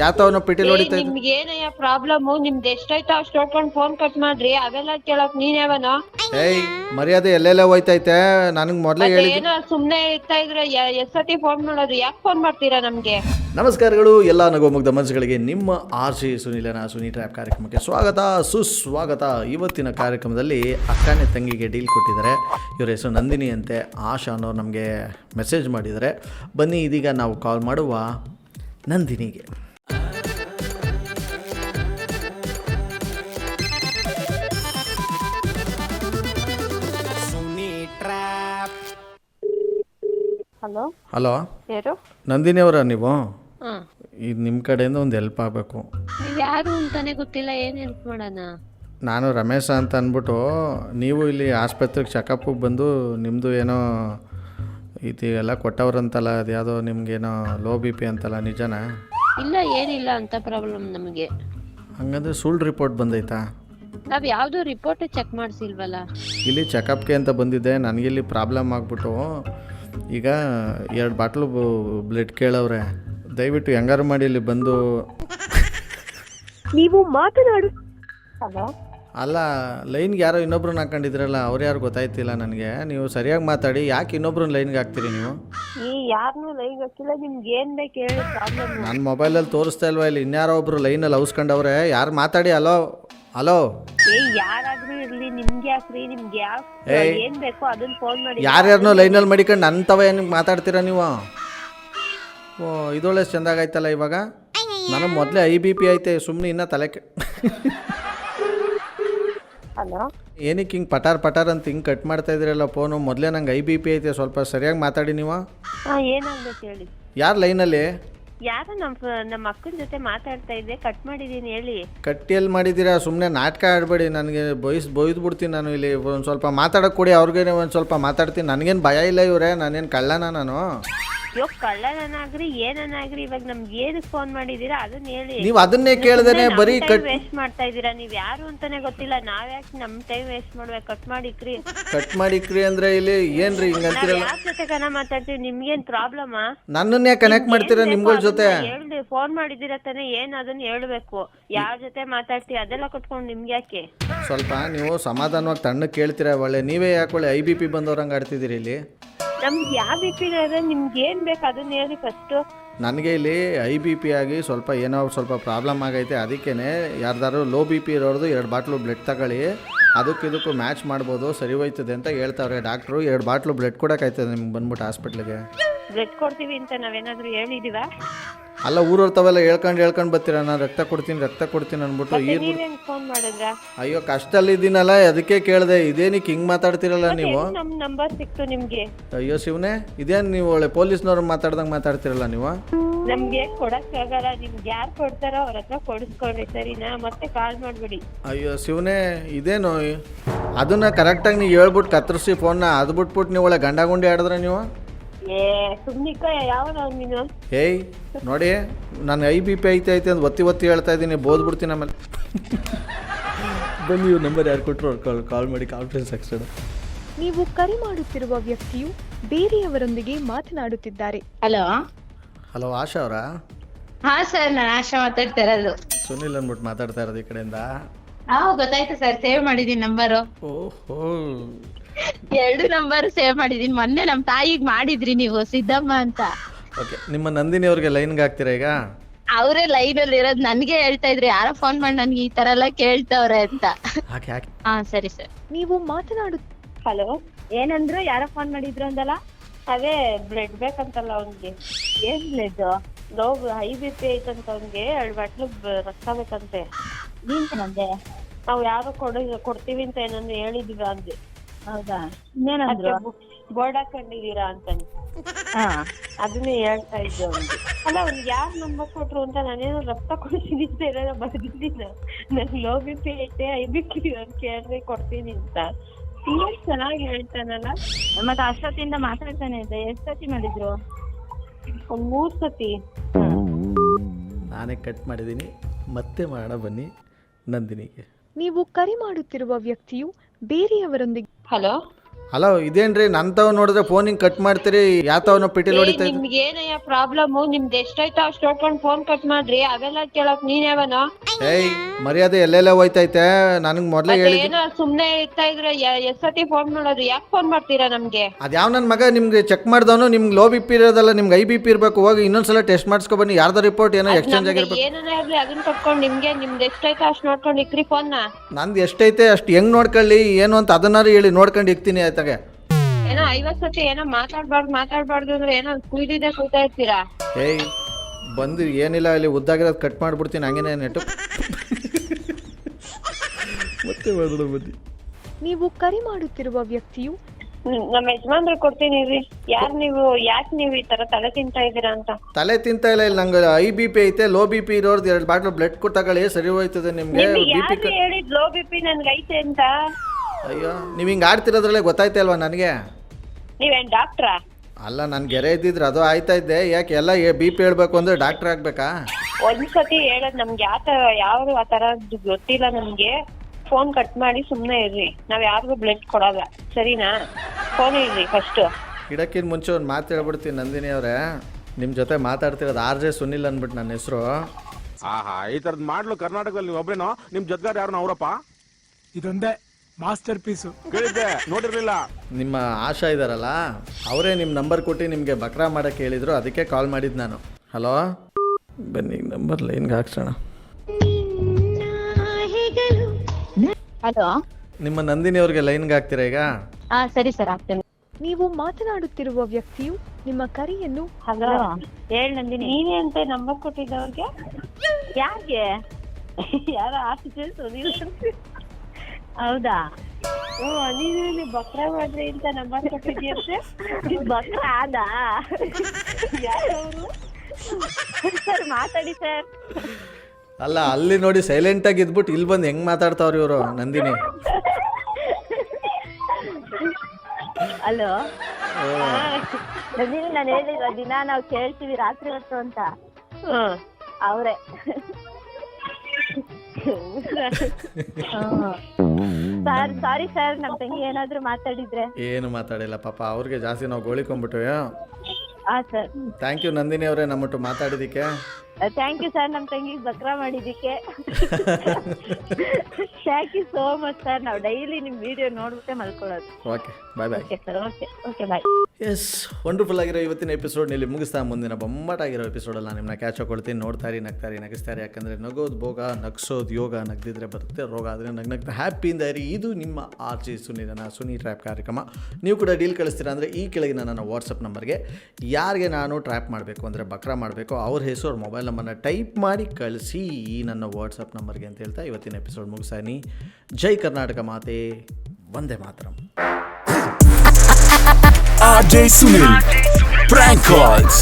ಯಾತವನ PT ಹೊಡಿತಾ ಇದ್ದ ನಿಮ್ಗೆ ಏನಯ್ಯ ಪ್ರಾಬ್ಲಮ್ ನಿಮ್ದು ಎಷ್ಟಾಯ್ತೋ? ಅಷ್ಟು ನೋಡ್ಕೊಂಡು ಫೋನ್ ಕಟ್ ಮಾಡ್ರಿ. ಅವೆಲ್ಲ ಕೇಳಕ್ ನೀನ್ ಯಾವನ? ಏಯ್ ಮರ್ಯಾದೆ ಎಲ್ಲೆಲ್ಲ ಹೋಯ್ತೈತೆ? ನನಗೆ ಮೊದಲೇ ಹೇಳಿ ಏನೋ ಸುಮ್ನೆ ಇರ್ತಾ ಇದ್ರೆ ಎಷ್ಟೊತ್ತಿ ಫೋನ್ ಮಾಡೋದು ಯಾಕೆ ಫೋನ್ ಮಾಡ್ತೀರಾ ನಮ್ಗೆ? ನಮಸ್ಕಾರಗಳು. ಎಲ್ಲ ನಗೋಮುಗ್ಧ ಮನಸ್ಸುಗಳಿಗೆ ನಿಮ್ಮ ಆರ್ ಸಿ ಸುನಿಲನ ಸುನಿ ಟ್ರ್ಯಾಪ್ ಕಾರ್ಯಕ್ರಮಕ್ಕೆ ಸ್ವಾಗತ. ಸುಸ್ವಾಗತ. ಇವತ್ತಿನ ಕಾರ್ಯಕ್ರಮದಲ್ಲಿ ಅಕ್ಕನೇ ತಂಗಿಗೆ ಡೀಲ್ ಕೊಟ್ಟಿದ್ದಾರೆ. ಇವರ ಹೆಸರು ನಂದಿನಿ ಅಂತೆ. ಆಶಾ ಅನ್ನೋರು ನಮಗೆ ಮೆಸೇಜ್ ಮಾಡಿದ್ದಾರೆ. ಬನ್ನಿ ಇದೀಗ ನಾವು ಕಾಲ್ ಮಾಡುವ ನಂದಿನಿಗೆ. ಹಲೋ? ಹಲೋ ಯಾರು? ನಂದಿನಿ ಅವರ ನೀವು? ಇದು ನಿಮ್ಮ ಕಡೆಯಿಂದ ಒಂದು ಹೆಲ್ಪ್ ಆಗಬೇಕು. ನೀವ್ ಯಾರು ಅಂತಾನೆ ಗೊತ್ತಿಲ್ಲ ಏನ್ ಹೆಲ್ಪ್ ಮಾಡೋಣ? ನಾನು ರಮೇಶ ಅಂತ ಅಂದ್ಬಿಟ್ಟು ನೀವು ಇಲ್ಲಿ ಆಸ್ಪತ್ರೆಗೆ ಚೆಕಪ್ಪಿಗೆ ಬಂದು ನಿಮ್ಮದು ಏನೋ ಇದೆಲ್ಲ ಕೊಟ್ಟವ್ರಂತಲ್ಲ ಅದ್ಯಾವುದೋ ನಿಮ್ಗೇನೋ ಲೋ ಬಿ ಪಿ ಅಂತಲ್ಲ ನಿಜನಾ? ಇಲ್ಲ ಏನಿಲ್ಲ ಅಂತ ಪ್ರಾಬ್ಲಮ್ ನಮಗೆ. ಹಂಗಂದ್ರೆ ಸುಳ್ಳು ರಿಪೋರ್ಟ್ ಬಂದೈತಾ? ನಾವ್ ಯಾವುದು ರಿಪೋರ್ಟ್ ಚೆಕ್ ಮಾಡ್ಸಿಲ್ವಲ್ಲ. ಇಲ್ಲಿ ಚೆಕಪ್ಗೆ ಅಂತ ಬಂದಿದ್ದೆ ನನಗಿಲ್ಲಿ ಪ್ರಾಬ್ಲಮ್ ಆಗ್ಬಿಟ್ಟು ಈಗ ಎರಡು ಬಾಟ್ಲು ಬ್ಲಡ್ ಕೇಳವ್ರೆ. ದಯವಿಟ್ಟು ಹೆಂಗಾರು ಮಾಡಿ ಇಲ್ಲಿ ಬಂದು. ನೀವು ಮಾತನಾಡು. ಅಲ್ಲ ಲೈನ್ಗೆ ಯಾರೋ ಇನ್ನೊಬ್ರನ್ನ ಹಾಕೊಂಡಿದ್ರಲ್ಲ ಅವ್ರು ಯಾರು ಗೊತ್ತಾಯ್ತಿಲ್ಲ ನನಗೆ. ನೀವು ಸರಿಯಾಗಿ ಮಾತಾಡಿ ಯಾಕೆ ಇನ್ನೊಬ್ರನ್ನ ಲೈನ್ಗೆ ಹಾಕ್ತೀರಿ ನೀವು? ಈ ಯಾರನ್ನೂ ಲೈವ್ ಗೊತ್ತಿಲ್ಲ ನಿಮ್ಗೆ ಏನ್ ಬೇಕು ಹೇಳಿ ಪ್ರಾಬ್ಲಮ್ ನನ್ನ ಮೊಬೈಲಲ್ಲಿ ತೋರಿಸ್ತಾ ಇಲ್ವಾ ಇಲ್ಲಿ ಇನ್ಯಾರೋ ಒಬ್ರು ಲೈನಲ್ಲಿ ಹೌಸ್ಕೊಂಡವ್ರೆ ಯಾರು ಮಾತಾಡಿ ಹಲೋ? ಹಲೋ? ಏ ಯಾರಾದ್ರೂ ಇರ್ಲಿ ನಿಮ್ಗೆ ಯಾಕ್ರಿ? ನಿಮ್ಗೆ ಯಾಕ್ ಏಯ್. ಏನ್ ಬೇಕೋ ಅದನ್ನ ಫೋನ್ ಮಾಡಿ ಲೈನಲ್ಲಿ ಮಡಿಕೊಂಡು ನನ್ನ ತವ ಏನಕ್ಕೆ ಮಾತಾಡ್ತೀರಾ ನೀವು? ಓ ಇದೊಳ್ಳೆ ಚೆಂದಾಗೈತಲ್ಲ ಇವಾಗ? ನನಗೆ ಮೊದಲೇ ಐ ಬಿ ಪಿ ಐತೆ ಸುಮ್ಮನೆ ಇನ್ನೂ ತಲೆ ಕೆ ಹಲೋ? ಏನಕ್ಕೆ ಹಿಂಗೆ ಪಟಾರ್ ಪಟಾರ್ ಅಂತ ಹಿಂಗೆ ಕಟ್ ಮಾಡ್ತಾ ಇದ್ದೀರಲ್ಲ ಫೋನು ಮೊದಲೇ ನಂಗೆ ಐ ಬಿ ಪಿ ಐತೆ ಸ್ವಲ್ಪ ಸರಿಯಾಗಿ ಮಾತಾಡಿ ನೀವು. ಹಾ ಏನಾಗ್ಬೇಕು ಹೇಳಿ? ಯಾರು ಲೈನಲ್ಲಿ ಯಾರು ನಮ್ಮ ನಮ್ಮ ಅಕ್ಕನ ಜೊತೆ ಮಾತಾಡ್ತಾ ಇದ್ದೆ? ಕಟ್ ಮಾಡಿದೀನಿ ಹೇಳಿ. ಕಟ್ಟಿಯಲ್ಲಿ ಮಾಡಿದ್ದೀರಾ? ಸುಮ್ಮನೆ ನಾಟಕ ಆಡಬೇಡಿ. ನನಗೆ ಬಯಸ್ ಬೈದು ಬಿಡ್ತೀನಿ ನಾನು ಇಲ್ಲಿ. ಒಂದು ಸ್ವಲ್ಪ ಮಾತಾಡೋಕ್ಕೆ ಕೊಡಿ. ಅವ್ರಿಗೇನೆ ಒಂದು ಸ್ವಲ್ಪ ಮಾತಾಡ್ತೀನಿ. ನನಗೇನು ಭಯ ಇಲ್ಲ ಇವರೇ. ನಾನೇನು ಕಳ್ಳನ ನಾನು? ಇವಾಗ ಕಳ್ಳನನ್ನಾಗ್ರಿ ಏನನ್ನಾಗ್ರಿ ಇವಾಗ ನಮ್ಗೆ ಏನಕ್ಕೆ ಫೋನ್ ಮಾಡಿದೀರಾ ಅದನ್ನ ಹೇಳಿ. ನೀವು ಅದನ್ನೇ ಕೇಳ್ದೇನೆ ಬರೀ ಕಟ್ ವೇಸ್ಟ್ ಮಾಡ್ತಾ ಇದೀರಾ ನೀವ್ ಯಾರು ಅಂತಾನೆ ಗೊತ್ತಿಲ್ಲ ನಾವ್ ಯಾಕೆ ನಮ್ ಟೈಮ್ ವೇಸ್ಟ್ ಮಾಡ್ಬೇಕು ಕಟ್ ಮಾಡಿಕ್ರಿ. ಕಟ್ ಮಾಡಿಕ್ರಿ ಅಂದ್ರೆ ಇಲ್ಲಿ ಏನ್ರಿ ಹಿಂಗ ನಾವ್ ಅಂತೀರಲ್ಲ? ಯಾರ ಜೊತೆ ಕನ ಮಾತಾಡ್ತೀವಿ ನಿಮ್ಗೇನ್ ಪ್ರಾಬ್ಲಮ್ ನನ್ನನ್ನೇ ಕನೆಕ್ಟ್ ಮಾಡ್ತೀರಾ ನಿಮ್ಗಳ ಜೊತೆ? ಹೇಳ್ರಿ ಫೋನ್ ಮಾಡಿದಿರ ತಾನೆ ಏನ್ ಅದನ್ನ ಹೇಳ್ಬೇಕು? ಯಾರ ಜೊತೆ ಮಾತಾಡ್ತೀವಿ ಅದೆಲ್ಲ ಕೊಟ್ಕೊಂಡು ನಿಮ್ಗೆ ಯಾಕೆ? ಸ್ವಲ್ಪ ನೀವು ಸಮಾಧಾನವಾಗಿ ತಣ್ಣಗೆ ಕೇಳ್ತೀರಾ ಒಳ್ಳೆ ನೀವೇ ಯಾಕೆ ಒಳ್ಳೆ ಐ ಬಿ ಪಿ ಬಂದವ್ರಂಗೆ ಆಡ್ತಿದ್ದೀರಿ ಇಲ್ಲಿ? ನಮ್ಗೆ ಯಾವ ಬಿ ಪಿ ನಿಮ್ಗೆ ಏನ್ ಬೇಕು ಅದನ್ನ ಹೇಳಿ ಫಸ್ಟ್ ನನಗೆ ಇಲ್ಲಿ ಐ ಬಿ ಪಿ ಆಗಿ ಸ್ವಲ್ಪ ಏನೋ ಸ್ವಲ್ಪ ಪ್ರಾಬ್ಲಮ್ ಆಗೈತೆ. ಅದಕ್ಕೇ ಯಾರ್ದಾರು ಲೋ ಬಿ ಪಿ ಇರೋರ್ದು ಎರಡು ಬಾಟ್ಲು ಬ್ಲಡ್ ತಗೊಳ್ಳಿ. ಅದಕ್ಕೆ ಇದಕ್ಕೂ ಮ್ಯಾಚ್ ಮಾಡ್ಬೋದು ಸರಿ ಹೋಯ್ತದೆ ಅಂತ ಹೇಳ್ತಾವ್ರೆ ಡಾಕ್ಟ್ರು ಎರಡು ಬಾಟ್ಲು ಬ್ಲಡ್ ಕೊಡೋಕ್ಕಾಯ್ತದೆ ನಿಮ್ಗೆ ಬಂದ್ಬಿಟ್ಟು ಹಾಸ್ಪಿಟ್ಲಿಗೆ ಬ್ಲಡ್ ಕೊಡ್ತೀವಿ ಅಂತ ನಾವೇನಾದ್ರೂ ಹೇಳಿದೀವ? ಅಲ್ಲ ಊರವ್ರ ತಾವೆಲ್ಲ ಹೇಳ್ಕೊಂಡು ಹೇಳ್ಕೊಂಡು ಬರ್ತೀರ? ನಾನು ರಕ್ತ ಕೊಡ್ತೀನಿ ರಕ್ತ ಕೊಡ್ತೀನಿ ಅಂದ್ಬಿಟ್ಟು ನೀವೇನ್ ಫೋನ್ ಮಾಡಿದ್ರ? ಅಯ್ಯೋ ಕಷ್ಟದಲ್ಲಿದ್ದೀನಲ್ಲ ಅದಕ್ಕೆ ಕೇಳಿದೆ. ಇದೇನಕ್ಕೆ ಹಿಂಗೆ ಮಾತಾಡ್ತಿರಲ್ಲ ನೀವು? ನಮ್ ನಂಬರ್ ಸಿಕ್ತು ನಿಮ್ಗೆ? ಅಯ್ಯೋ ಶಿವನೇ ಇದೇನು ನೀವು ಒಳ್ಳೆ ಪೊಲೀಸ್ನವ್ರು ಮಾತಾಡ್ದಂಗೆ ಮಾತಾಡ್ತಿರಲ್ಲ ನೀವು? ನಮ್ಗೆ ಕೊಡಕ್ ಆಗಲ್ಲ. ನಿಮ್ಗೆ ಯಾರು ಕೊಡ್ತಾರೋ ಅವ್ರ ಹತ್ರ ಸರಿನಾ? ಮತ್ತೆ ಕಾಲ್ ಮಾಡ್ಬಿಡಿ. ಅಯ್ಯೋ ಶಿವನೇ ಇದೇನು ಅದನ್ನ ಕರೆಕ್ಟಾಗಿ ನೀವು ಹೇಳ್ಬಿಟ್ಟು ಕತ್ತರಿಸಿ ಫೋನ್ನ ಅದು ಬಿಟ್ಬಿಟ್ಟು ನೀವು ಒಳ್ಳೆ ಗಂಡ ಗುಂಡಿ ಆಡಿದ್ರೆ ನೀವು? ಏ ಸುಮ್ನಿಕ ಯಾವ ನೀನು? ಏಯ್ ನೋಡಿ ನಾನು ಐ ಬಿ ಪಿ ಐತೆ ಐತೆ ಅಂತ ಒತ್ತಿ ಒತ್ತಿ ಹೇಳ್ತಾ ಇದ್ದೀನಿ ಬೋದ್ಬಿಡ್ತೀನಿ ಆಮೇಲೆ. ಬನ್ನಿ ಇವ್ರ ನಂಬರ್ ಯಾರು ಕೊಟ್ಟರು ಅವ್ರು ಕಾಲ್ ಕಾಲ್ ಮಾಡಿ ಕಾನ್ಫರೆನ್ಸ್ ಹಾಕ್ಸೋಣ. ನೀವು ಕರೆ ಮಾಡುತ್ತಿರುವ ವ್ಯಕ್ತಿಯು ಬೇರೆಯವರೊಂದಿಗೆ ಮಾತನಾಡುತ್ತಿದ್ದಾರೆ. ಹಲೋ? ಹಲೋ ಆಶಾ ಅವರಾ? ಹಾ ಸರ್ ನಾನು ಆಶಾ ಮಾತಾಡ್ತಾ ಇರೋದು. ಸುನಿಲ್ ಅಂದ್ಬಿಟ್ಟು ಮಾತಾಡ್ತಾ ಇರೋದು ಈ ಕಡೆಯಿಂದ. ಹಾ ಗೊತ್ತಾಯ್ತು ಸರ್ ಸೇವ್ ಮಾಡಿದೀನಿ ನಂಬರು ಓಹೋ. ಎರಡು ನಂಬರ್ ಸೇವ್ ಮಾಡಿದೀನಿ. ಮೊನ್ನೆ ನಮ್ ತಾಯಿಗ್ ಮಾಡಿದ್ರಿ ನೀವು ಸಿದ್ದಮ್ಮ ಅಂತ. ಓಕೆ ನಿಮ್ಮ ನಂದಿನಿ ಅವ್ರಿಗೆ ಲೈನ್ಗೆ ಹಾಕ್ತೀರಾ ಈಗ? ಅವರೇ ಲೈನ್ ಅಲ್ಲಿ ಇರೋದ್ ನನ್ಗೆ ಹೇಳ್ತಾ ಇದ್ರು ಯಾರೋ ಫೋನ್ ಮಾಡಿ ನನ್ಗೆ ಈ ತರ ಎಲ್ಲ ಕೇಳ್ತವ್ರೆ ಅಂತ. ಹಾಕಿ ಹಾಕಿ ಹಾ ಸರಿ ಸರ್. ನೀವು ಮಾತನಾಡು ಹಲೋ ಏನಂದ್ರು ಯಾರೋ ಫೋನ್ ಮಾಡಿದ್ರು ಅಂದಲ್ಲ? ಅದೇ ಬ್ಲಡ್ ಬೇಕಂತಲ್ಲ ಅವ್ನಿಗೆ. ಏನ್ blood low high B P ಐತಂತ ಅವ್ನಿಗೆ ಎರಡು ಬಾಟ್ಲು ರಕ್ತ ಬೇಕಂತೆ. ನಾವು ಯಾರು ಕೊಡ ಕೊಡ್ತೀವಿ ಅಂತ ಏನಂದ್ರೆ ಹೇಳಿದೀವ ಅಂದ್ರೆ ಹೌದಾ? ಇನ್ನೇನಂದ್ರು? ಬೋರ್ಡ್ ಹಾಕೊಂಡಿದೀರಾ ಅಂತಾನೆ ಹಾ. ಅದನ್ನೇ ಹೇಳ್ತಾ ಇದ್ದೆ ಅವ್ನಿಗೆ. ಅಲ್ಲ ಅವ್ನಿಗೆ ಯಾರ್ ನಂಬರ್ ಕೊಟ್ರು ಅಂತ ನಾನೇನೋ ರಕ್ತ ಕೊಡ್ತೀನಿ ಅಂತ ಏನಾರ ಬರ್ದಿದ್ದೀನ? ನನ್ ಲೋ ಬಿ ಪಿ ಐತೆ ಐ ಬಿ ಪಿ ಅಂತ ಕೇಳಿದ್ರೆ ಕೊಡ್ತೀನಿ ಅಂತ. ತುಂಬಾ ಚೆನ್ನಾಗಿ ಹೇಳ್ತಾನಲ್ಲ. ಮತ್ತೆ ಅಷ್ಟೊತ್ತಿಂದ ಮಾತಾಡ್ತಾನೆ ಇದ್ದೆ. ಎಷ್ಟ್ ಸತಿ ಮಾಡಿದ್ರು? ಒಂದ್ ಮೂರ್ ಸತಿ. ನಾನೇ ಕಟ್ ಮಾಡಿದ್ದೀನಿ ಮತ್ತೆ ಮಾಡೋಣ ಬನ್ನಿ. ನಂದಿನಿಗೆ. ನೀವು ಕರೆ ಮಾಡುತ್ತಿರುವ ವ್ಯಕ್ತಿಯು ಬೇರೆಯವರೊಂದಿಗೆ ಹಲೋ? ಹಲೋ ಇದೇನ್ರಿ ನಂತವ್ ನೋಡಿದ್ರೆ ಫೋನ್ ಹಿಂಗೆ ಕಟ್ ಮಾಡ್ತೀರಿ ಯಾತವನ ಪಿಟಿಲ್ ಹೊಡಿತಾ ನಿಮ್ಗೆ ಏನಯ್ಯ ಪ್ರಾಬ್ಲಮ್ ನಿಮ್ದು ಎಷ್ಟಾಯ್ತೋ ಅಷ್ಟು ನೋಡ್ಕೊಂಡು ಫೋನ್ ಕಟ್ ಮಾಡ್ರಿ ಅವೆಲ್ಲ ಕೇಳಕ್ ನೀನೇವನೋ ಏಯ್ ಮರ್ಯಾದೆ ಎಲ್ಲೆಲ್ಲ ಹೋಯ್ತೈತೆ ನನಗೆ ಮೊದಲೇ ಹೇಳಿ ಏನೋ ಸುಮ್ನೆ ಇರ್ತಾ ಇದ್ರೆ ಎಷ್ಟೊತ್ತಿ ಫೋನ್ ಮಾಡೋದು ಯಾಕೆ ಫೋನ್ ಮಾಡ್ತೀರಾ ನಮ್ಗೆ? ಅದ್ಯಾವ ನನ್ನ ಮಗ ನಿಮ್ಗೆ ಚೆಕ್ ಮಾಡ್ದವನು ನಿಮ್ಗೆ ಲೋ ಬಿ ಪಿ ಇರೋದಲ್ಲ ನಿಮ್ಗೆ ಐ ಬಿ ಪಿ ಇರಬೇಕು ಹೋಗಿ ಇನ್ನೊಂದ್ಸಲ ಟೆಸ್ಟ್ ಮಾಡಿಸ್ಕೊ ಬನ್ನಿ ಯಾರ್ದ ರಿಪೋರ್ಟ್ ಏನೋ ಎಕ್ಸ್ಚೇಂಜ್ ಆಗಿರ್ಬೇಕು. ಏನೋ ಇರ್ಲಿ ಅದನ್ನ ಕಟ್ಕೊಂಡು ನಿಮ್ಗೆ ನಿಮ್ದು ಎಷ್ಟಾಯ್ತೋ ಅಷ್ಟು ನೋಡ್ಕೊಂಡು ಇಕ್ರಿ ಫೋನ್ನ ನಂದು ಎಷ್ಟೈತೆ ಅಷ್ಟು ಹೆಂಗ್ ನೋಡ್ಕೊಳ್ಳಿ ಏನು ಅಂತ ಅದನ್ನಾರು ಹೇಳಿ ನೋಡ್ಕೊಂಡು ಇಕ್ತೀನಿ ಆಯ್ತಾಗೆ ಏನೋ ಐವತ್ ಸತಿ ಏನೋ ಮಾತಾಡ್ಬಾರ್ದು ಮಾತಾಡ್ಬಾರ್ದು ಅಂದ್ರೆ ಏನೋ ಕುಯ್ದಿದೆ ಕೂತಾ ಇರ್ತೀರಾ? ಏಯ್ ಬಂದು ಏನಿಲ್ಲ ಇಲ್ಲಿ ಉದ್ದಾಗಿರೋದು ಕಟ್ ಮಾಡಿಬಿಡ್ತೀನಿ ಹಂಗೇನೆ ನೆಟ್ಟು. ಮತ್ತೆ ಮಾತಾಡೋ ಬನ್ನಿ ನೀವು ಕರಿ ಮಾಡುತ್ತಿರುವ ವ್ಯಕ್ತಿಯು? ಹ್ಮ್, ನಮ್ಮ ಯಜಮಾನ್ರು ಕೊಡ್ತೀನಿ ರೀ ಯಾರ್ ನೀವು ಯಾಕೆ ನೀವು ಈ ತರ ತಲೆ ತಿಂತಾ ಇದೀರಾ ಅಂತ? ತಲೆ ತಿಂತ ಇಲ್ಲ ಇಲ್ಲಿ ನಂಗೆ ಐ ಬಿ ಪಿ ಐತೆ ಲೋ ಬಿ ಪಿ ಇರೋರ್ದು ಎರಡು ಬಾಟ್ಲು ಬ್ಲಡ್ ಕೊಟ್ಟು ತಗೊಳ್ಳಿ ಸರಿ ಹೋಯ್ತದೆ ನಿಮಗೆ ನಿಮ್ಗೆ ಬಿ ಪಿ ಹೇಳಿದ್ ಲೋ ಬಿ ಪಿ ನನ್ಗೆ ಐತೆ ಅಂತ? ಅಯ್ಯೋ ನೀವು ಹಿಂಗೆ ಆಡ್ತಿರೋದ್ರಲ್ಲೇ ಗೊತ್ತಾಯ್ತಾ ಅಲ್ವಾ ನನಗೆ? ನೀವೇನ್ ಡಾಕ್ಟ್ರಾ? ಅಲ್ಲ ನಾನು ಗೆರೆ ಇದ್ದಿದ್ರೆ ಅದು ಆಯ್ತಾ ಇದ್ದೆ. ಯಾಕೆ ಎಲ್ಲ ಬಿ ಪಿ ಹೇಳ್ಬೇಕು ಅಂದ್ರೆ ಡಾಕ್ಟ್ರ್ ಆಗ್ಬೇಕಾ? ಒಂದ್ಸತಿ ಹೇಳದ್ ನಮ್ಗೆ ಯಾವ ತರ ಯಾವ ಆ ತರ ಗೊತ್ತಿಲ್ಲ ನಮ್ಗೆ. ಫೋನ್ ಕಟ್ ಮಾಡಿ ಸುಮ್ನೆ ಇರ್ರಿ. ನಾವ್ ಯಾರಿಗೂ ಬ್ಲಡ್ ಕೊಡಲ್ಲ. ಸರಿನಾ? ಫೋನ್ ಇರ್ರಿ ಫಸ್ಟ್ ಇಡಕ್ಕಿಂತ ಮುಂಚೆ ಒಂದು ಮಾತು ಹೇಳ್ಬಿಡ್ತೀನಿ ನಂದಿನಿ ಅವರೇ. ನಿಮ್ಮ ಜೊತೆ ಮಾತಾಡ್ತಿರೋದು ಆರ್ ಜೆ ಸುನಿಲ್ ಅಂದ್ಬಿಟ್ಟು ನನ್ನ ಹೆಸರು. ಆಹಾ ಈ ತರದ್ ಮಾಡ್ಲು ಕರ್ನಾಟಕದಲ್ಲಿ ನೀವು ಒಬ್ರೇನೋ? ನಿಮ್ ಜೊತೆಗಾರ ಯಾರು ಅವರಪ್ಪ? ಇದೊಂದೇ. ಮಾಸ್ಟರ್ ಪೀಸು ಕೇಳಿದ್ದೆ ನೋಡಿರ್ಲಿಲ್ಲ. ನಿಮ್ಮ ಆಶಾ ಇದಾರಲ್ಲ ಅವರೇ ನಿಮ್ಮ ನಂಬರ್ ಕೊಟ್ಟು ನಿಮಗೆ ಬಕ್ರಾ ಮಾಡಕ್ಕೆ ಹೇಳಿದ್ರು ಅದಕ್ಕೆ ಕಾಲ್ ಮಾಡಿದ್ ನಾನು. ಹಲೋ? ಬನ್ನಿ ನಂಬರ್ ಲೈನ್ ಹಾಕ್ಸೋಣ. ಹಲೋ? ನಿಮ್ಮ ನಂದಿನಿ ಅವ್ರಿಗೆ ಲೈನ್ ಹಾಕ್ತೀರಾ ಈಗ? ಹಾ ಸರಿ ಸರ್ ಆಗ್ತೇನೆ ನೀವು ಮಾತನಾಡುತ್ತಿರುವ ವ್ಯಕ್ತಿಯು ನಿಮ್ಮ ಕರೆಯನ್ನು ಹಲೋ? ಹೇಳ್ ನಂದಿನಿ. ನೀನೇ ಅಂತ ನಂಬರ್ ಕೊಟ್ಟಿದ್ದವ್ರಿಗೆ? ಯಾಕೆ? ಯಾರ ಅಂತ. ಹೌದಾ? ಓ ನೀನು ಬಕ್ರಾ ಮಾಡ್ರಿ ಅಂತ ನಂಬರ್ ಕೊಟ್ಟಿದ್ಯಂತೆ ಬಕ್ರ ಆದ? ಯಾರು ಸರ್ ಮಾತಾಡಿ ಸರ್. ಅಲ್ಲ ಅಲ್ಲಿ ನೋಡಿ ಸೈಲೆಂಟ್ ಆಗಿ ಇದ್ಬಿಟ್ಟು ಇಲ್ಲಿ ಬಂದು ಹೆಂಗ್ ಮಾತಾಡ್ತಾವ್ರಿ ಇವರು ನಂದಿನಿ? ಹಲೋ? ನಂದಿನಿ ನಾನು ಹೇಳಿರೋ ದಿನ ನಾವು ಕೇಳ್ತೀವಿ ರಾತ್ರಿ ಹೊತ್ತು ಅಂತ. ಅವ್ರೆ. ಸರ್ ಸಾರಿ ಸರ್ ನಮ್ ತಂಗಿ ಏನಾದ್ರು ಮಾತಾಡಿದ್ರೆ. ಏನು ಮಾತಾಡಿಲ್ಲ ಪಾಪ ಅವ್ರಿಗೆ ಜಾಸ್ತಿ ನಾವು ಗೋಳಿಕೊಂಡ್ಬಿಟ್ಟು ಆ ಸರ್. ಥ್ಯಾಂಕ್ ಯು ನಂದಿನಿ ಅವರೇ ನಮ್ಮಟ್ಟು ಮಾತಾಡಿದ್ದಕ್ಕೆ ಥ್ಯಾಂಕ್ ಯು ಸರ್ ನಮ್ ತಂಗಿಗೆ ಬಕ್ರಾ ಮಾಡಿದ್ದಕ್ಕೆ thank you so much sir ನಾವು ಡೈಲಿ ನಿಮ್ಮ ವಿಡಿಯೋ ನೋಡ್ಬಿಟ್ಟೆ ಮಲ್ಕೊಳ್ಳೋದು. Okay bye bye okay sir okay okay bye yes wonderful ಆಗಿರೋ ಇವತ್ತಿನ ಎಪಿಸೋಡ್ ಇಲ್ಲಿ ಮುಗಿಸ್ತಾ ಮುಂದಿನ ಬೊಂಬಾಟಾಗಿರೋ ಎಪಿಸೋಡಲ್ಲಿ ನಾನು ನಿಮ್ಮನ್ನ ಕ್ಯಾಚ್ ಹಾಕೊಳ್ತೀನಿ ನೋಡ್ತಾರಿ ನಗ್ತಾರಿ ನಗಿಸ್ತಾರೆ ಯಾಕಂದ್ರೆ ನಗೋದು ಭೋಗ ನಗ್ಸೋದು ಯೋಗ ನಗ್ದಿದ್ರೆ ಬರುತ್ತೆ ರೋಗ. ಆದರೆ ನಗ್ ನಗ್ತಾ ಇಂದ ಇರಿ. ಇದು ನಿಮ್ಮ ಆರ್ ಜಿ ಸುನೀಲನ ಸುನಿ ಟ್ರ್ಯಾಪ್ ಕಾರ್ಯಕ್ರಮ. ನೀವು ಕೂಡ ಡೀಲ್ ಕಳಿಸ್ತೀರಾ ಅಂದ್ರೆ ಈ ಕೆಳಗಿನ ನನ್ನ ವಾಟ್ಸಪ್ ನಂಬರ್ಗೆ ಯಾರಿಗೆ ನಾನು ಟ್ರ್ಯಾಪ್ ಮಾಡಬೇಕು ಅಂದ್ರೆ ಬಕ್ರಾ ಮಾಡಬೇಕು ಅವ್ರ ಹೆಸರು ಅವ್ರ ಮೊಬೈಲ್ ನಂಬರ್ನ ಟೈಪ್ ಮಾಡಿ ಕಳಿಸಿ ಈ ನನ್ನ ವಾಟ್ಸಪ್ ನಂಬರ್ಗೆ ಅಂತ ಹೇಳ್ತಾ ಇವತ್ತಿನ ಎಪಿಸೋಡ್ ಮುಗಿಸಾನಿ ಜೈ ಕರ್ನಾಟಕ ಮಾತೆ ಒಂದೇ ಮಾತರಂ ಜೈ ಸುನಿಲ್, Prank calls.